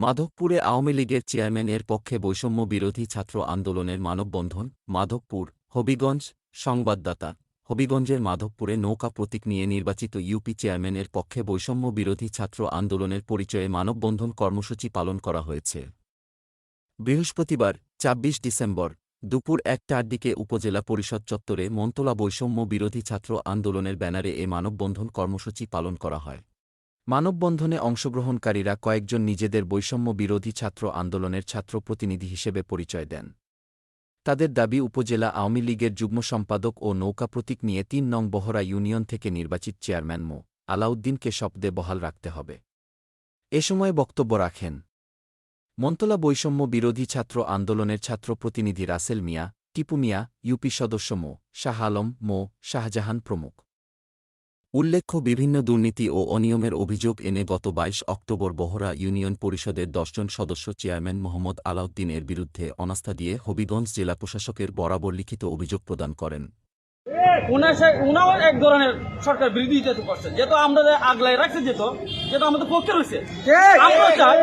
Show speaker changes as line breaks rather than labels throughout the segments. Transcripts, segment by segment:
মাধবপুরে আওয়ামী লীগের চেয়ারম্যানের পক্ষে বৈষম্য বিরোধী ছাত্র আন্দোলনের মানববন্ধন, মাধবপুর, হবিগঞ্জ, সংবাদদাতা, হবিগঞ্জের মাধবপুরে নৌকা প্রতীক নিয়ে নির্বাচিত ইউপি চেয়ারম্যানের পক্ষে বৈষম্য বিরোধী ছাত্র আন্দোলনের পরিচয়ে মানববন্ধন কর্মসূচি পালন করা হয়েছে। বৃহস্পতিবার ২৬ ডিসেম্বর, দুপুর একটার দিকে উপজেলা পরিষদ চত্বরে মন্তলা বৈষম্য বিরোধী ছাত্র আন্দোলনের ব্যানারে এ মানববন্ধন কর্মসূচি পালন করা হয়। মানববন্ধনে অংশগ্রহণকারীরা কয়েকজন নিজেদের বৈষম্য বিরোধী ছাত্র আন্দোলনের ছাত্র প্রতিনিধি হিসেবে পরিচয় দেন। তাদের দাবি, উপজেলা আওয়ামী লীগের যুগ্ম সম্পাদক ও নৌকা প্রতীক নিয়ে তিন নং বহরা ইউনিয়ন থেকে নির্বাচিত চেয়ারম্যান মো. আলাউদ্দিনকে শব্দে বহাল রাখতে হবে। এ সময় বক্তব্য রাখেন। মন্তলা বৈষম্য বিরোধী ছাত্র আন্দোলনের ছাত্র প্রতিনিধি রাসেল মিয়া, টিপু মিয়া, ইউপি সদস্য মো. শাহ আলম, মো. শাহজাহান প্রমুখ। উল্লেখ্য বিভিন্ন দুর্নীতি ও অনিয়মের অভিযোগ এনে গত ২২ অক্টোবর বহরা ইউনিয়ন পরিষদের দশজন সদস্য চেয়ারম্যান মোহাম্মদ আলাউদ্দিনের বিরুদ্ধে অনাস্থা দিয়ে হবিগঞ্জ জেলা প্রশাসকের বরাবর লিখিত অভিযোগ প্রদান করেন।
উনাও এক ধরনের সরকার বিরোধিতা করছে যেহেতু আমরা আগলাই রাখছে যেত যেহেতু আমাদের পক্ষে রয়েছে। আমরা চাই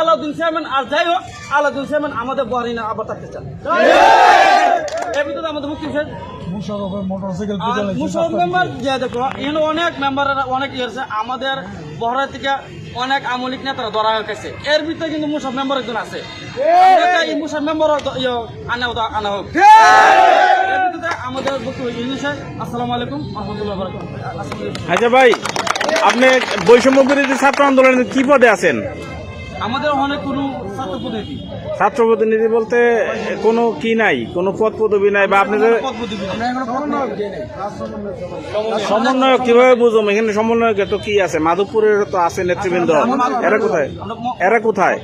আলাউদ্দিন চেয়ারম্যান আর যাই হোক আলাউদ্দিন চেয়ারম্যান আমাদের বহারিনা আবার থাকতে চান এর ভিতরে আমাদের মুক্তি বিষয়
মুশারফের মোটরসাইকেল
আর
পিটালে
মুসলমান মেম্বার যে দেখো এখানে অনেক মেম্বাররা অনেক ইয়ে আছে। আমাদের বহরা থেকে অনেক আমলিক নেতারা ধরা হয়ে গেছে। এর ভিতরে কিন্তু মুসাফ মেম্বার একজন আছে। এই! মুসাফ মেম্বার আনা হোক আনা হোক। আমাদের আসসালামু আলাইকুম রহমতুল্লাহ
আচ্ছা ভাই আপনি বৈষম্য বিরোধী ছাত্র আন্দোলনের কি পদে আছেন?
আমাদের কোনো ছাত্র প্রতিনিধি
ছাত্র প্রতিনিধি বলতে কোনো কি নাই কোনো পদ পদবি নাই। বা আপনাদের সমন্বয়ক কীভাবে বুঝব এখানে সমন্বয়ক তো কি আছে? মাধবপুরের তো আছে নেতৃবৃন্দ। এরা কোথায়? এরা কোথায়?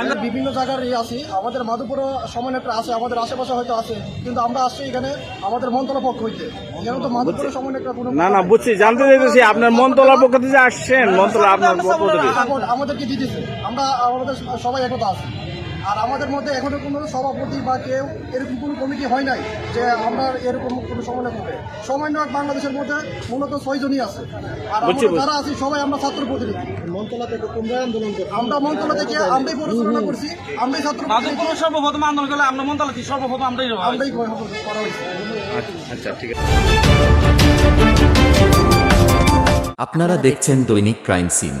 আমরা বিভিন্ন জায়গার ইয়ে আছি আমাদের মাধুপুর সমান একটা আছে আমাদের আশেপাশে হয়তো আছে কিন্তু আমরা আসছি এখানে আমাদের মন্ত্রণালয় পক্ষ হইতে। যেন তো মাধুপুরের সমান একটা কোনো
না না বুঝছি জানতে চাইতেছি আপনার মন্ত্রণালয় পক্ষ থেকে যে আসছেন মন্তলা আপনার
আমাদেরকে দিতেছে। আমরা আমাদের সবাই একতা আছি। আর আমাদের মধ্যে এখনও কোনো সভাপতি বা কেউ এরকম কোনো কমিটি হয় নাই যে আমরা এরকম কোনো সমন্বয় করবে। সমন্বয় বাংলাদেশের মধ্যে মূলত ছয়জনই আছে। আর আমরা যারা আছি সবাই আমরা ছাত্র প্রতিনিধি। মন্ত্রণালয় থেকে তোমরা আন্দোলন আমরা মন্ত্রণালয় থেকে আমরাই পরিচালনা করছি আমরাই ছাত্র
সর্বপ্রথম আন্দোলন করলে আমরা মন্ত্রালয় সর্বপ্রথম আমরাই
আমরাই করা হয়েছে।
আচ্ছা ঠিক আছে।
আপনারা দেখছেন দৈনিক ক্রাইম সিন।